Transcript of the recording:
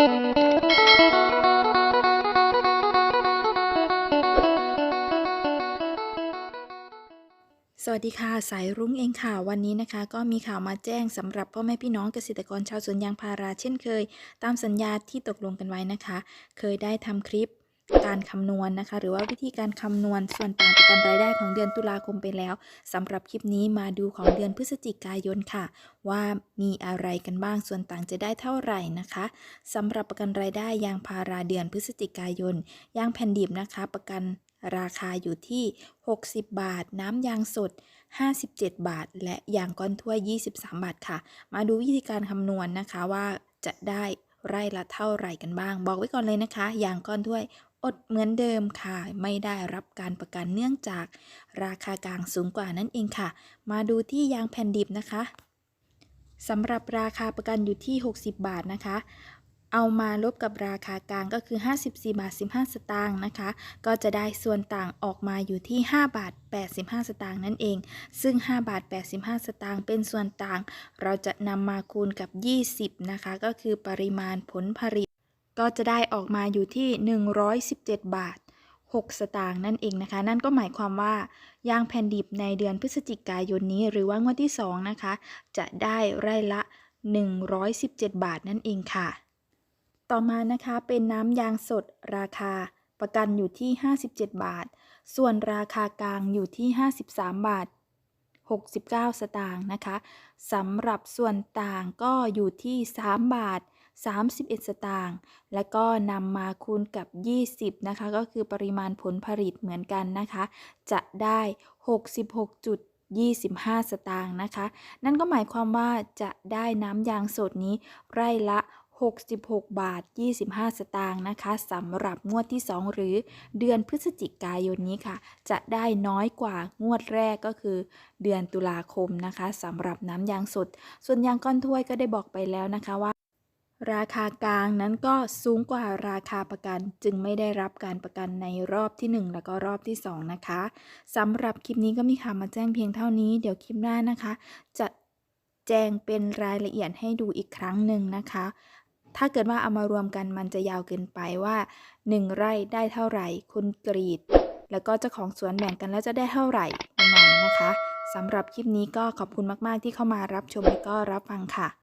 สวัสดีค่ะสายรุ้งเองค่ะวันนี้นะคะ ก็มีข่าวมาแจ้งสำหรับพ่อแม่พี่น้องเกษตรกรชาวสวนยางพาราเช่นเคย ตามสัญญาที่ตกลงกันไว้นะคะ เคยได้ทำคลิป การคำนวณนะคะ หรือว่าวิธีการคำนวณส่วนต่างประกันรายได้ของเดือนตุลาคมไปแล้วสำหรับคลิปนี้มาดูของเดือนพฤศจิกายนค่ะ ว่ามีอะไรกันบ้างส่วนต่างจะได้เท่าไหร่นะคะสำหรับประกันรายได้ยางพาราเดือนพฤศจิกายนยางแผ่นดิบนะคะ ประกันราคาอยู่ที่ 60 บาท น้ำยางสด 57 บาท และยางก้อนถ้วย 23 บาทค่ะ มาดูวิธีการคำนวณนะคะว่าจะได้ไร่ละเท่าไหร่กันบ้าง บอกไว้ก่อนเลยนะคะ ยางก้อนถ้วย อดเหมือนเดิมค่ะ ไม่ได้รับการประกันเนื่องจากราคากลางสูงกว่านั่นเองค่ะ มาดูที่ยางแผ่นดิบนะคะสำหรับราคาประกันอยู่ที่ 60 บาทนะคะ เอามาลบกับราคากลางก็คือ 54 บาท 15 สตางค์นะคะ ก็จะได้ส่วนต่างออกมาอยู่ที่ 5 บาท 85 สตางค์นั่นเอง ซึ่ง 5 บาท 85 สตางค์เป็นส่วนต่าง เราจะนำมาคูณกับ 20 นะคะ ก็คือปริมาณผลผลิต ก็จะได้ออกมาอยู่ที่ 117 บาท 6 สตางค์นั่นเองนะคะ นั่นก็หมายความว่ายางแผ่นดิบในเดือนพฤศจิกายนนี้หรือว่างวดที่ 2 นะคะ จะได้ไร่ละ 117 บาทนั่นเองค่ะ ต่อมานะคะเป็นน้ำยางสดราคาประกันอยู่ที่ 57 บาท ส่วนราคากลางอยู่ที่ 53 บาท 69 สตางค์นะคะสำหรับส่วนต่างก็อยู่ที่ 3 บาท 31 สตางค์ และก็นำมาคูณกับ 20 นะคะ ก็คือปริมาณผลผลิตเหมือนกันนะคะ จะได้ 66.25 สตางค์นะคะ นั่นก็หมายความว่าจะได้น้ำยางสดนี้ไร่ละ 66 บาท 25 สตางค์นะคะสำหรับงวดที่ 2 หรือเดือนพฤศจิกายนนี้ค่ะ จะได้น้อยกว่างวดแรกก็คือ เดือนตุลาคมนะคะสำหรับน้ำยางสด ส่วนยางก้อนถ้วยก็ได้บอกไปแล้วนะคะว่า ราคากลางนั้นก็สูงกว่าราคาประกัน จึงไม่ได้รับการประกันในรอบที่ 1 แล้วก็รอบที่ 2 นะคะสำหรับคลิปนี้ก็มีข่าวมาแจ้งเพียงเท่านี้ เดี๋ยวคลิปหน้านะคะ จะแจ้งเป็นรายละเอียดให้ดูอีกครั้งหนึ่งนะคะ ถ้าเกิดว่าเอามารวมกันมันจะยาวเกินไปว่า 1 ไร่ได้เท่าไหร่คุณกรีด แล้วก็เจ้าของสวนแบ่งกันแล้วจะได้เท่าไหร่ยังไงนะคะสำหรับคลิปนี้ก็ขอบคุณมาก ๆ ที่เข้ามารับชมและก็รับฟังค่ะ